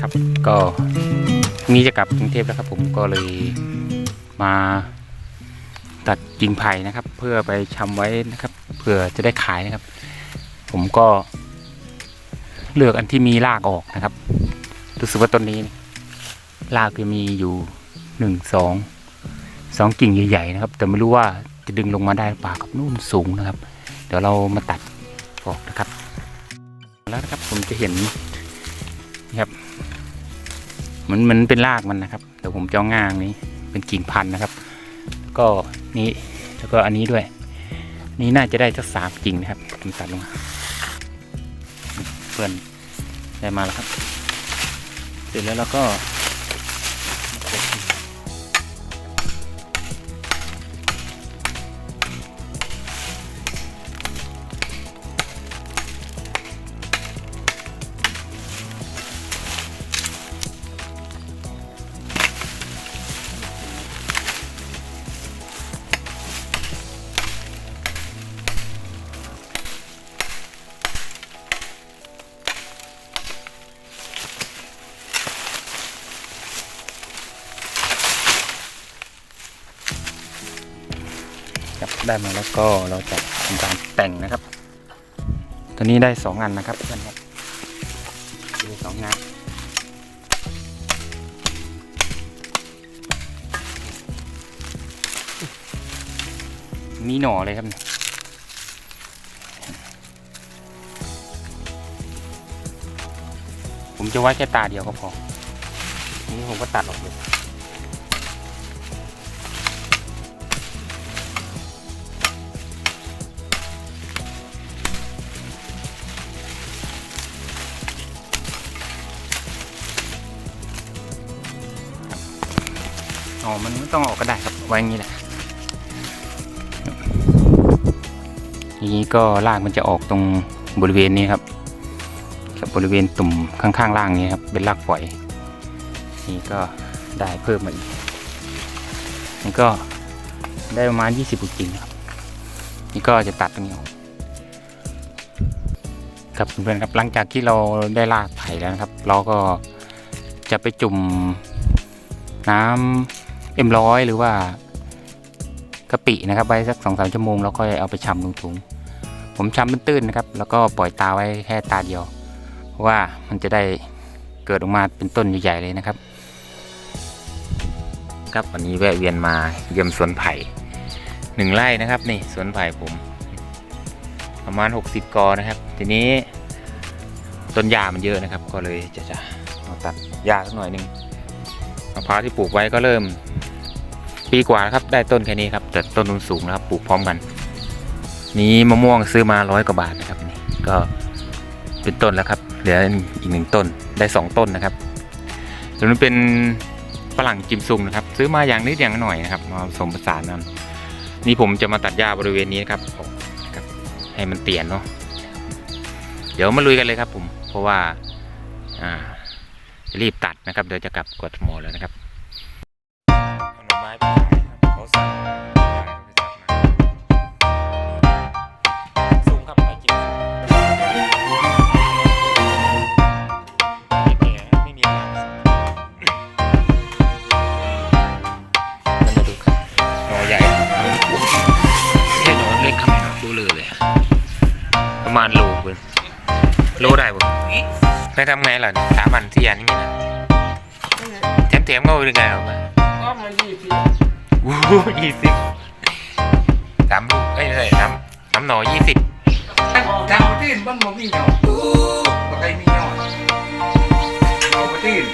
ครับก็นี้จะกลับกรุงเทพแล้วครับ ผมก็เลยมาตัดกิ่งไผ่นะครับ เพื่อไปชำไว้นะครับเพื่อจะได้ขายนะครับ ผมก็เลือกอันที่มีรากออกนะครับรู้สึกว่าต้นนี้รากจะมีอยู่หนึ่งสองสองกิ่งใหญ่ๆนะครับ แต่ไม่รู้ว่าจะดึงลงมาได้หรือเปล่าครับนู่นสูงนะครับ เดี๋ยวเรามาตัด ออกนะครับ แล้วนะครับผมจะเห็นนี่ครับเหมือนเหมันเป็นรากมันนะครับเดี๋ยวผมจะเอาง่างนี้เป็นกิ่งพันธุ์นะครับ ก็นี้แล้วก็อันนี้ด้วย นี่น่าจะได้สักสามกิ่งนะครับผมตัดลงมาเพื่อนได้มาแล้วครับ เสร็จแล้วเราก็ ครับ ได้มาแล้วก็เราจะทำการแต่งนะครับ ตัวนี้ได้สองอันนะครับเพื่อนครับได้สองงานมีหน่อเลยครับเนี่ยผมจะไว้แค่ตาเดียวก็พอ นี้ผมก็ตัดออกเลย อ๋อ มันไม่ต้องออกก็ได้ครับไว้อย่างนี้แหละอย่างนี้ก็ลากมันจะออกตรงบริเวณนี้ครับกับบริเวณตุ่มข้างๆล่างนี้ครับ เป็นรากฝอย นี่ก็ได้เพิ่มมาอีกนี่ก็ได้ประมาณ 20กกิ่งครับ นี่ก็จะตัดตรงนี้ออกครับเพื่อนครับหลังจากที่เราได้ลากไผ่แล้วครับ เราก็จะไปจุ่มน้ำ M100 หรือว่ากะปินะครับไว้สักสองสามชั่วโมงแล้วก็เอาไปชำาลงถุง ผมชำเป็นตื้นนะครับ แล้วก็ปล่อยตาไว้แค่ตาเดียวว่ามันจะได้เกิดออกมาเป็นต้นใหญ่ๆเลยนะครับ ครับวันนี้แวะเวียนมาเยี่ยมสวนไผ่หนึ่งไร่นะครับนี่สวนไผ่ผม ประมาณ 60 กอนะครับ ทีนี้ต้นหญ้ามันเยอะนะครับ ก็เลยจะจะมาตัดหญ้าสักหน่อยนึงมะพร้าวที่ปลูกไว้ก็เริ่ม ปีกว่าครับ ได้ต้นแค่นี้ครับ แต่ต้นทุนสูงนะครับ ปลูกพร้อมกัน นี้มะม่วงซื้อมาร้อยกว่าบาทนะครับนี่ก็เป็นต้นแล้วครับ เหลืออีกหนึ่งต้น ได้สองต้นนะครับส่วนนี้เป็นฝรั่งจิมซุงนะครับ ซื้อมาอย่างนิดอย่างหน่อยนะครับ มาผสมผสานกันนี่ผมจะมาตัดหญ้าบริเวณนี้นะครับออกครับ ให้มันเตียนเนาะ เดี๋ยวมาลุยกันเลยครับผม เพราะว่า อ่ารีบตัดนะครับ เดี๋ยวจะกลับกทมอแล้วนะครับาณโลเพื่อนโลได้ปะไปทำไงล่ะสามอันที่อันนี้มีนะแถมแถมๆก็เป็นไงออกมาก็มายี่สิบวู้ยี่สิบสามลูกเอ้ยไม่ใช่สามสามหน่อยี่สิบทางประเทศบ้านบ่มีเนาะบ่ใครมีเนาะเราประเทศประเทศ